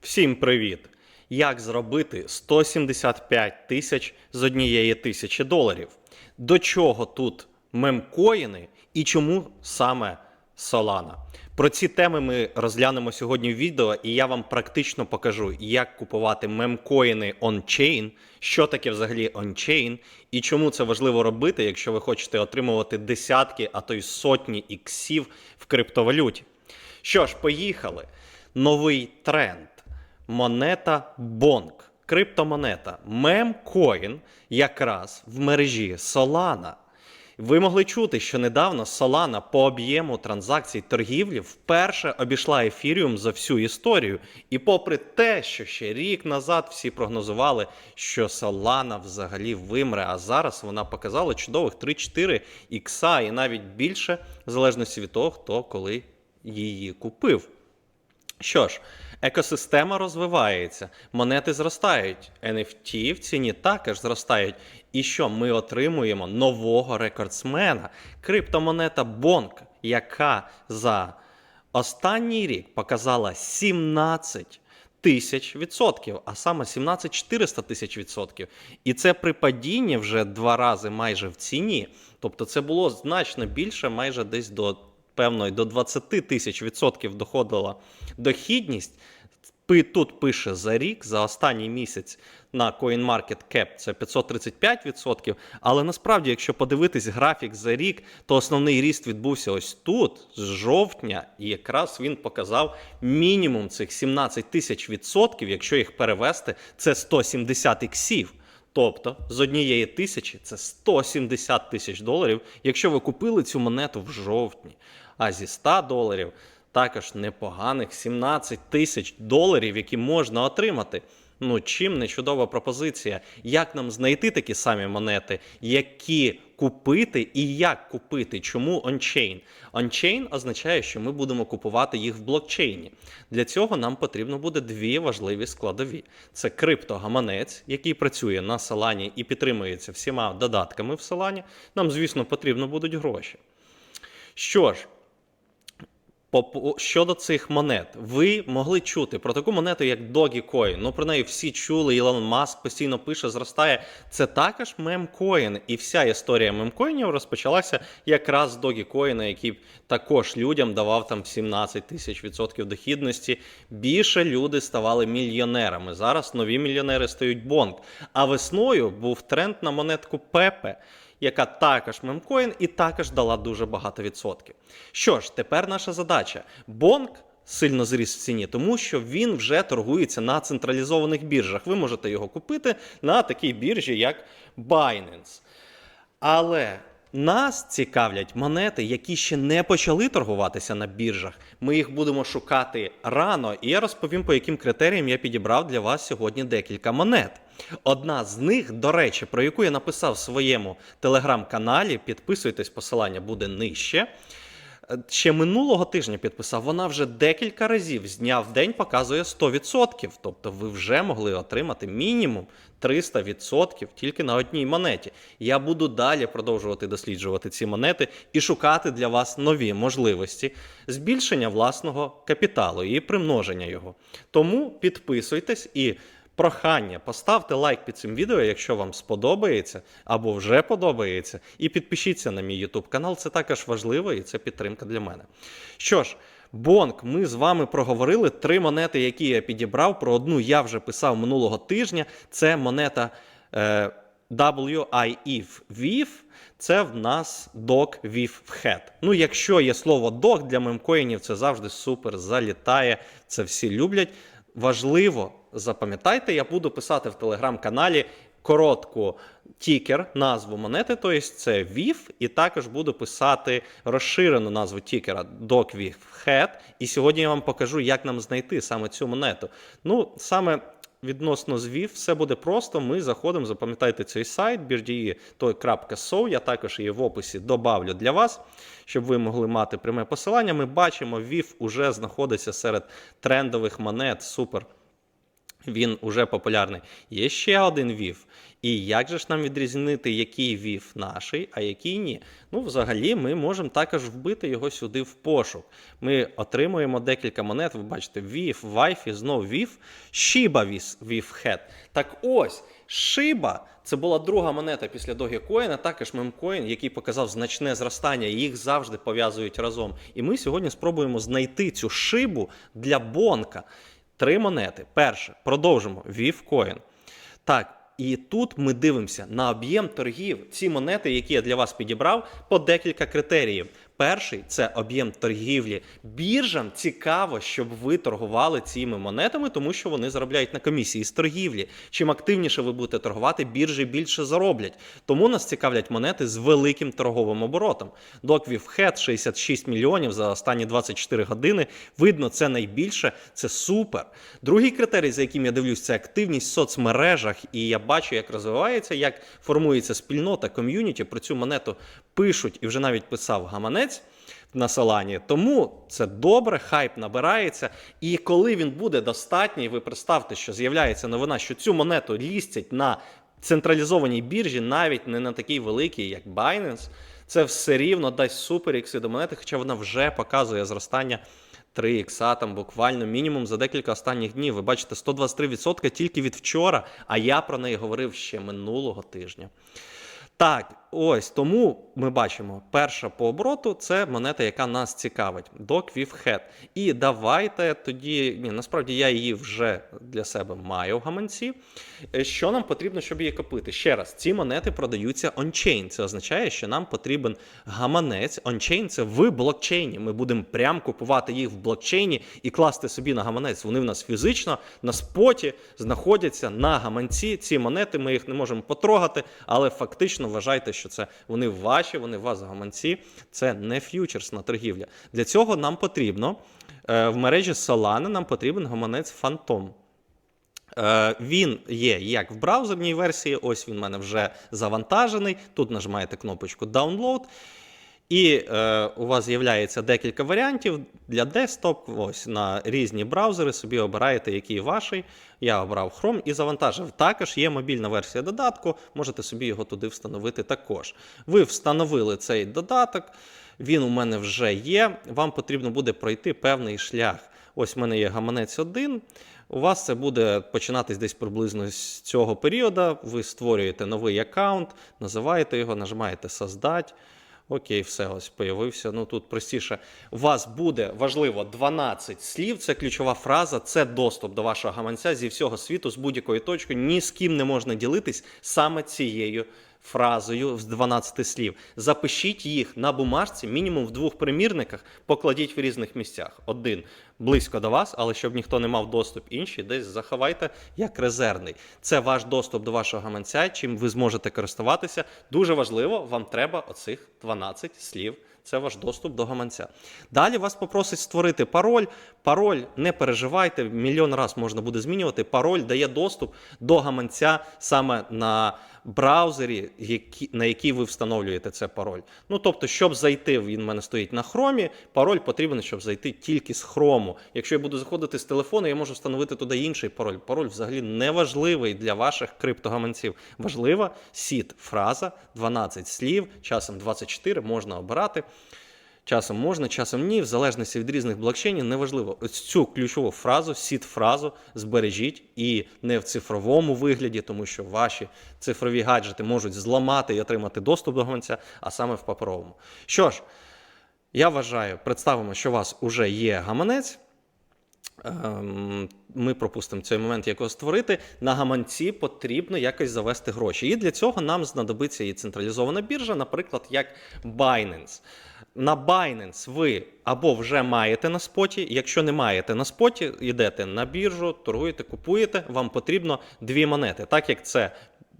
Всім привіт! Як зробити 175 тисяч з однієї тисячі доларів? До чого тут мемкоїни і чому саме Solana? Про ці теми ми розглянемо сьогодні в відео, і я вам практично покажу, як купувати мемкоїни ончейн, що таке взагалі ончейн, і чому це важливо робити, якщо ви хочете отримувати десятки, а то й сотні іксів в криптовалюті. Що ж, поїхали. Новий тренд. Монета Бонк. Криптомонета. Мемкоін якраз в мережі Solana. Ви могли чути, що недавно Solana по об'єму транзакцій торгівлі вперше обійшла ефіріум за всю історію. І попри те, що ще рік назад всі прогнозували, що Solana взагалі вимре, а зараз вона показала чудових 3-4 ікса і навіть більше, в залежності від того, хто коли її купив. Що ж, екосистема розвивається, монети зростають, NFT в ціні також зростають. І що ми отримуємо нового рекордсмена, криптомонета Бонк, яка за останній рік показала 17 тисяч відсотків, а саме 17 400 тисяч відсотків. І це при падінні вже два рази майже в ціні. Тобто це було значно більше, майже десь до певно, до 20 тисяч відсотків доходила дохідність. Тут пише за рік, за останній місяць на CoinMarketCap це 535 відсотків. Але насправді, якщо подивитись графік за рік, то основний ріст відбувся ось тут, з жовтня, і якраз він показав мінімум цих 17 тисяч відсотків. Якщо їх перевести, це 170 іксів. Тобто з однієї тисячі це 170 тисяч доларів, якщо ви купили цю монету в жовтні. А зі 100 доларів також непоганих 17 тисяч доларів, які можна отримати. Ну, чим не чудова пропозиція. Як нам знайти такі самі монети, які купити і як купити? Чому ончейн? Ончейн означає, що ми будемо купувати їх в блокчейні. Для цього нам потрібно буде дві важливі складові: це криптогаманець, який працює на Solana і підтримується всіма додатками в Solana. Нам, звісно, потрібно будуть гроші. Що ж, щодо цих монет, ви могли чути про таку монету, як Dogecoin. Ну про неї всі чули. Ілон Маск постійно пише, зростає. Це також мемкоін. І вся історія мемкоїнів розпочалася якраз з Dogecoin, який також людям давав там 17 тисяч відсотків дохідності. Більше люди ставали мільйонерами. Зараз нові мільйонери стають бонк. А весною був тренд на монетку Пепе яка також мемкоін і також дала дуже багато відсотків. Що ж, тепер наша задача. Бонк сильно зріс в ціні, тому що він вже торгується на централізованих біржах. Ви можете його купити на такій біржі, як Binance. Але нас цікавлять монети, які ще не почали торгуватися на біржах. Ми їх будемо шукати рано, і я розповім, по яким критеріям я підібрав для вас сьогодні декілька монет. Одна з них, до речі, про яку я написав в своєму телеграм-каналі, підписуйтесь, посилання буде нижче. Е, Ще минулого тижня підписав, вона вже декілька разів з дня в день показує 100%. Тобто ви вже могли отримати мінімум 300% тільки на одній монеті. Я буду далі продовжувати досліджувати ці монети і шукати для вас нові можливості збільшення власного капіталу і примноження його. Тому підписуйтесь і. Прохання, поставте лайк під цим відео, якщо вам сподобається або вже подобається, і підпишіться на мій YouTube канал. Це також важливо і це підтримка для мене. Що ж, Бонк, ми з вами проговорили три монети, які я підібрав. Про одну я вже писав минулого тижня. Це монета е, WIF VIF. Це в нас док VIF Head. Ну, якщо є слово док для мемкоїнів, це завжди супер залітає. Це всі люблять. Важливо, запам'ятайте, я буду писати в телеграм-каналі коротку тікер, назву монети, тобто це VIF, і також буду писати розширену назву тікера DocVIF Head. І сьогодні я вам покажу, як нам знайти саме цю монету. Ну, саме відносно звів, все буде просто. Ми заходимо, запам'ятайте цей сайт, birdie.so, я також її в описі добавлю для вас, щоб ви могли мати пряме посилання. Ми бачимо, VIF уже знаходиться серед трендових монет, супер Він уже популярний. Є ще один вів. І як же ж нам відрізнити, який вів наший, а який ні? Ну, взагалі, ми можемо також вбити його сюди в пошук. Ми отримуємо декілька монет. Ви бачите, вів, вайфі, знов вів, Shiba вів хет. Так ось. Шиба це була друга монета після Dogecoin, також мемкоін, який показав значне зростання. Їх завжди пов'язують разом. І ми сьогодні спробуємо знайти цю шибу для бонка. Три монети. Перше, продовжимо. Вівкоін. Так. І тут ми дивимося на об'єм торгів. Ці монети, які я для вас підібрав, по декілька критеріїв. Перший це об'єм торгівлі. Біржам цікаво, щоб ви торгували цими монетами, тому що вони заробляють на комісії з торгівлі. Чим активніше ви будете торгувати, біржі більше зароблять. Тому нас цікавлять монети з великим торговим оборотом. Хет 66 мільйонів за останні 24 години. Видно, це найбільше, це супер. Другий критерій, за яким я дивлюсь, це активність в соцмережах, і я бачу, як розвивається, як формується спільнота, ком'юніті. Про цю монету пишуть і вже навіть писав гаманець на Солані. Тому це добре, хайп набирається. І коли він буде достатній, ви представте, що з'являється новина, що цю монету лістять на централізованій біржі, навіть не на такій великій, як Binance, це все рівно дасть супер ікси до монети, хоча вона вже показує зростання. 3 ікса там буквально мінімум за декілька останніх днів. Ви бачите, 123% тільки від вчора, а я про неї говорив ще минулого тижня. Так, ось тому ми бачимо, перша по обороту це монета, яка нас цікавить. Doc with Head. І давайте тоді, ні, насправді я її вже для себе маю в гаманці. Е, Що нам потрібно, щоб її купити? Ще раз, ці монети продаються ончейн. Це означає, що нам потрібен гаманець. Ончейн це в блокчейні. Ми будемо прям купувати їх в блокчейні і класти собі на гаманець. Вони в нас фізично на споті знаходяться на гаманці. Ці монети ми їх не можемо потрогати, але фактично вважайте, що це вони ваші, вони у вас гаманці. Це не ф'ючерсна торгівля. Для цього нам потрібно е, в мережі Solana нам потрібен гаманець Phantom. Е, Він є як в браузерній версії, ось він в мене вже завантажений. Тут нажимаєте кнопочку Download. І е, у вас з'являється декілька варіантів для десктоп. Ось на різні браузери собі обираєте, який ваший. Я обрав Chrome і завантажив. Також є мобільна версія додатку, можете собі його туди встановити також. Ви встановили цей додаток, він у мене вже є. Вам потрібно буде пройти певний шлях. Ось в мене є гаманець 1. У вас це буде починатись десь приблизно з цього періоду. Ви створюєте новий аккаунт, називаєте його, нажимаєте Создать. Окей, все ось появився. Ну тут простіше. У вас буде важливо 12 слів. Це ключова фраза, це доступ до вашого гаманця зі всього світу, з будь-якої точки. Ні з ким не можна ділитись саме цією фразою з 12 слів. Запишіть їх на бумажці, мінімум в двох примірниках, покладіть в різних місцях. Один близько до вас, але щоб ніхто не мав доступ, інший десь заховайте як резервний. Це ваш доступ до вашого гаманця, чим ви зможете користуватися. Дуже важливо, вам треба оцих 12 слів. Це ваш доступ до гаманця. Далі вас попросить створити пароль. Пароль не переживайте, мільйон раз можна буде змінювати. Пароль дає доступ до гаманця саме на браузері, які, на який ви встановлюєте це пароль. Ну тобто, щоб зайти, він в мене стоїть на хромі. Пароль потрібен, щоб зайти тільки з хрому. Якщо я буду заходити з телефону, я можу встановити туди інший пароль. Пароль взагалі не важливий для ваших криптогаманців. Важлива сіт, фраза, 12 слів, часом 24 можна обирати. Часом можна, часом ні, в залежності від різних блокчейнів, неважливо. Ось цю ключову фразу, сіт фразу збережіть і не в цифровому вигляді, тому що ваші цифрові гаджети можуть зламати і отримати доступ до гаманця, а саме в паперовому. Що ж, я вважаю, представимо, що у вас вже є гаманець. Ем, Ми пропустимо цей момент, як його створити. На гаманці потрібно якось завести гроші. І для цього нам знадобиться і централізована біржа, наприклад, як Binance. На Binance ви або вже маєте на споті. Якщо не маєте на споті, йдете на біржу, торгуєте, купуєте. Вам потрібно дві монети, так як це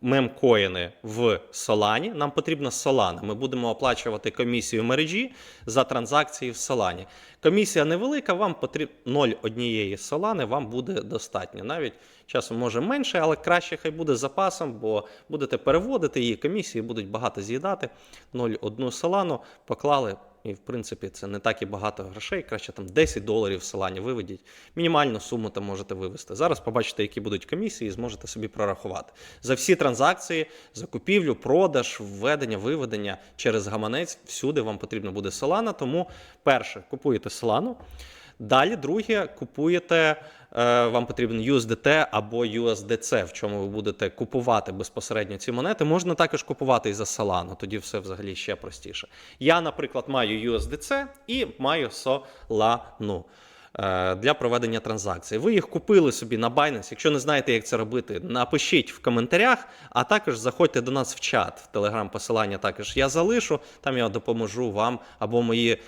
мемкоїни в Солані. Нам потрібна Solana. Ми будемо оплачувати комісію мережі за транзакції в Solana. Комісія невелика, вам потрібно 0 однієї Solana, вам буде достатньо. Навіть часом може менше, але краще хай буде запасом, бо будете переводити її, комісії будуть багато з'їдати. 0,1 Solana поклали. І в принципі це не так і багато грошей. Краще там 10 доларів в Солані виведіть. Мінімальну суму там можете вивести. Зараз побачите, які будуть комісії, і зможете собі прорахувати. За всі транзакції, закупівлю, продаж, введення, виведення через гаманець, всюди вам потрібно буде Solana. Тому перше, купуєте Solana. Далі, друге, купуєте, вам потрібен USDT або USDC, в чому ви будете купувати безпосередньо ці монети. Можна також купувати і за Solana, тоді все взагалі ще простіше. Я, наприклад, маю USDC і маю Solana е, для проведення транзакцій. Ви їх купили собі на Binance. Якщо не знаєте, як це робити, напишіть в коментарях, а також заходьте до нас в чат. В Телеграм посилання також я залишу. Там я допоможу вам або мої.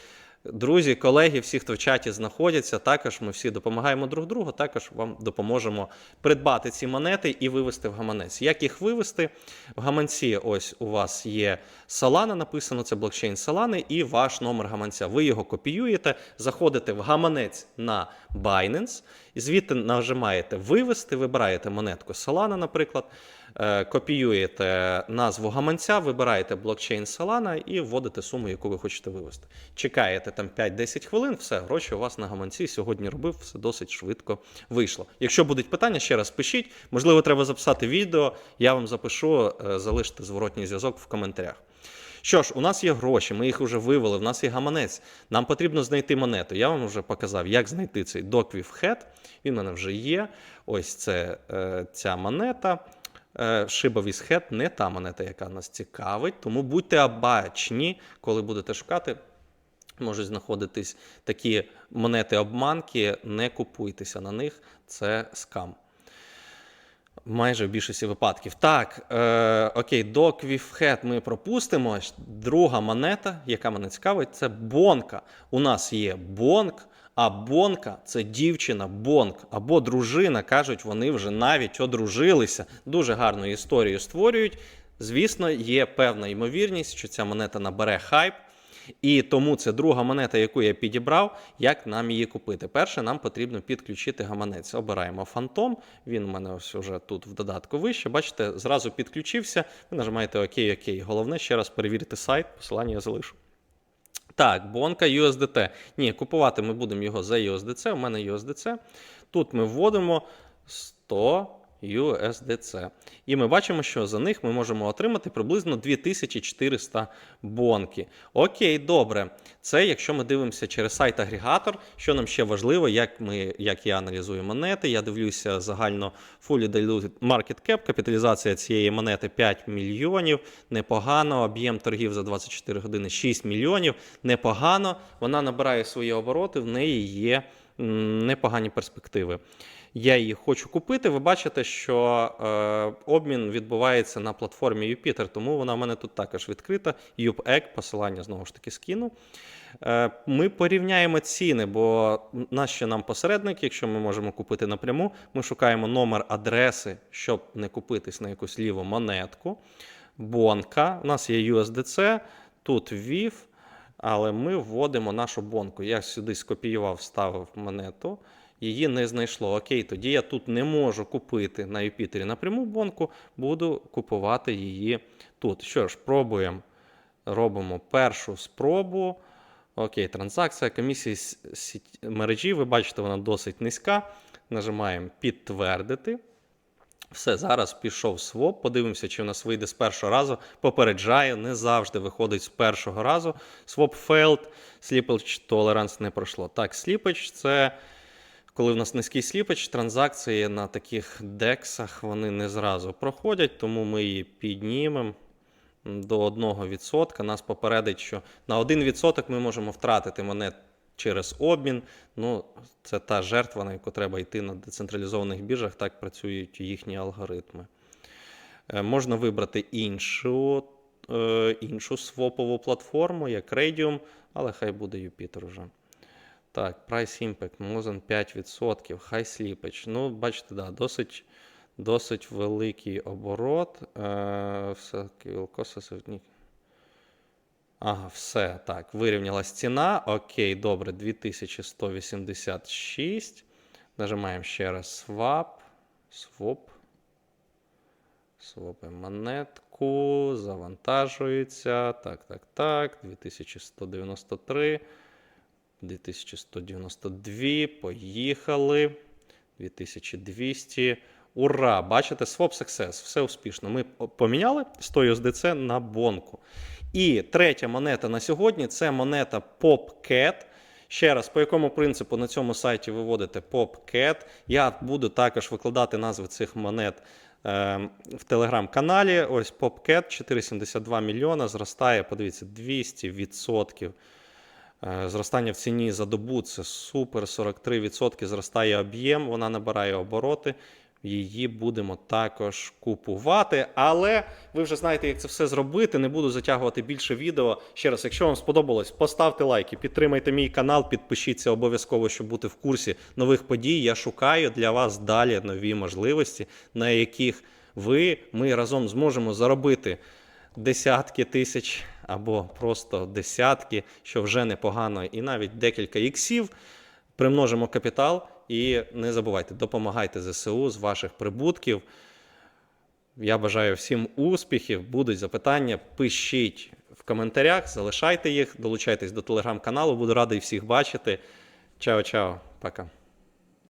Друзі, колеги, всі, хто в чаті знаходяться, також ми всі допомагаємо друг другу, також вам допоможемо придбати ці монети і вивести в гаманець. Як їх вивести? В гаманці ось у вас є Solana написано, це блокчейн Solana, і ваш номер гаманця. Ви його копіюєте, заходите в гаманець на Binance, і звідти нажимаєте вивести, вибираєте монетку Solana, наприклад. Е, Копіюєте назву гаманця, вибираєте блокчейн Solana і вводите суму, яку ви хочете вивести. Чекаєте там 5-10 хвилин, все, гроші у вас на гаманці сьогодні робив, все досить швидко вийшло. Якщо будуть питання, ще раз пишіть. Можливо, треба записати відео, я вам запишу, е, залиште зворотній зв'язок в коментарях. Що ж, у нас є гроші, ми їх вже вивели, в нас є гаманець. Нам потрібно знайти монету. Я вам вже показав, як знайти цей Docwith Head. Він у мене вже є. Ось це е, ця монета. Е, with Head не та монета, яка нас цікавить. Тому будьте обачні, коли будете шукати. Можуть знаходитись такі монети-обманки, не купуйтеся на них, це скам. Майже в більшості випадків. Так, е, окей, до Квіфхет ми пропустимо. Друга монета, яка мене цікавить, це бонка. У нас є бонк, а бонка це дівчина, бонк або дружина. Кажуть, вони вже навіть одружилися. Дуже гарну історію створюють. Звісно, є певна ймовірність, що ця монета набере хайп. І тому це друга монета, яку я підібрав, як нам її купити. Перше, нам потрібно підключити гаманець. Обираємо фантом. Він у мене ось уже тут в додатку вище. Бачите, зразу підключився. Ви нажимаєте ОК, ОК. Головне ще раз перевірити сайт, посилання я залишу. Так, бонка USDT. Ні, купувати ми будемо його за USDC. У мене USDC. Тут ми вводимо 100 USDC. І ми бачимо, що за них ми можемо отримати приблизно 2400 бонки. Окей, добре. Це якщо ми дивимося через сайт-агрегатор, що нам ще важливо, як ми, як я аналізую монети. Я дивлюся загально fully diluted market cap, капіталізація цієї монети 5 мільйонів. Непогано. Об'єм торгів за 24 години 6 мільйонів. Непогано. Вона набирає свої обороти, в неї є непогані перспективи я її хочу купити. Ви бачите, що е, обмін відбувається на платформі Jupiter, тому вона в мене тут також відкрита. UpEgg, посилання знову ж таки скину. Е, Ми порівняємо ціни, бо наші нам посередники, якщо ми можемо купити напряму, ми шукаємо номер адреси, щоб не купитись на якусь ліву монетку. Бонка. У нас є USDC, тут VIF, але ми вводимо нашу бонку. Я сюди скопіював, вставив монету її не знайшло. Окей, тоді я тут не можу купити на Юпітері напряму бонку, буду купувати її тут. Що ж, пробуємо. Робимо першу спробу. Окей, транзакція комісії мережі. Ви бачите, вона досить низька. Нажимаємо підтвердити. Все, зараз пішов своп. Подивимося, чи в нас вийде з першого разу. Попереджаю, не завжди виходить з першого разу. Swap failed, slippage tolerance не пройшло. Так, slippage – це коли в нас низький сліпач, транзакції на таких дексах вони не зразу проходять, тому ми її піднімемо до 1%. Нас попередить, що на 1% ми можемо втратити монет через обмін. Ну, Це та жертва, на яку треба йти на децентралізованих біржах, так працюють їхні алгоритми. Е, можна вибрати іншу е, іншу свопову платформу, як Radium, але хай буде Jupyter вже. Так, Price Impact, more 5%, High Slippage. Ну, бачите, да, досить досить великий оборот. Е, все, Ага, все. Так, вирівнялась ціна. Окей, добре, 2186. Нажимаємо ще раз Swap. Swap. Свопимо монетку, завантажується. Так, так, так. 2193. 2192. Поїхали. 2200. Ура! Бачите, Swap Success. Все успішно. Ми поміняли 100 USDC на бонку. І третя монета на сьогодні це монета PopCat. Ще раз, по якому принципу на цьому сайті ви вводите PopCat. Я буду також викладати назви цих монет е, в телеграм-каналі. Ось PopCat 4,72 мільйона. Зростає, подивіться, 200%. Е, Зростання в ціні за добу це супер, 43% зростає об'єм, вона набирає обороти. Її будемо також купувати. Але ви вже знаєте, як це все зробити. Не буду затягувати більше відео. Ще раз, якщо вам сподобалось, поставте лайки, підтримайте мій канал, підпишіться обов'язково, щоб бути в курсі нових подій. Я шукаю для вас далі нові можливості, на яких ви, ми разом зможемо заробити десятки тисяч або просто десятки, що вже непогано, і навіть декілька іксів. Примножимо капітал і не забувайте, допомагайте ЗСУ з ваших прибутків. Я бажаю всім успіхів. Будуть запитання, пишіть в коментарях, залишайте їх, долучайтесь до телеграм-каналу. Буду радий всіх бачити. Чао-чао, пока.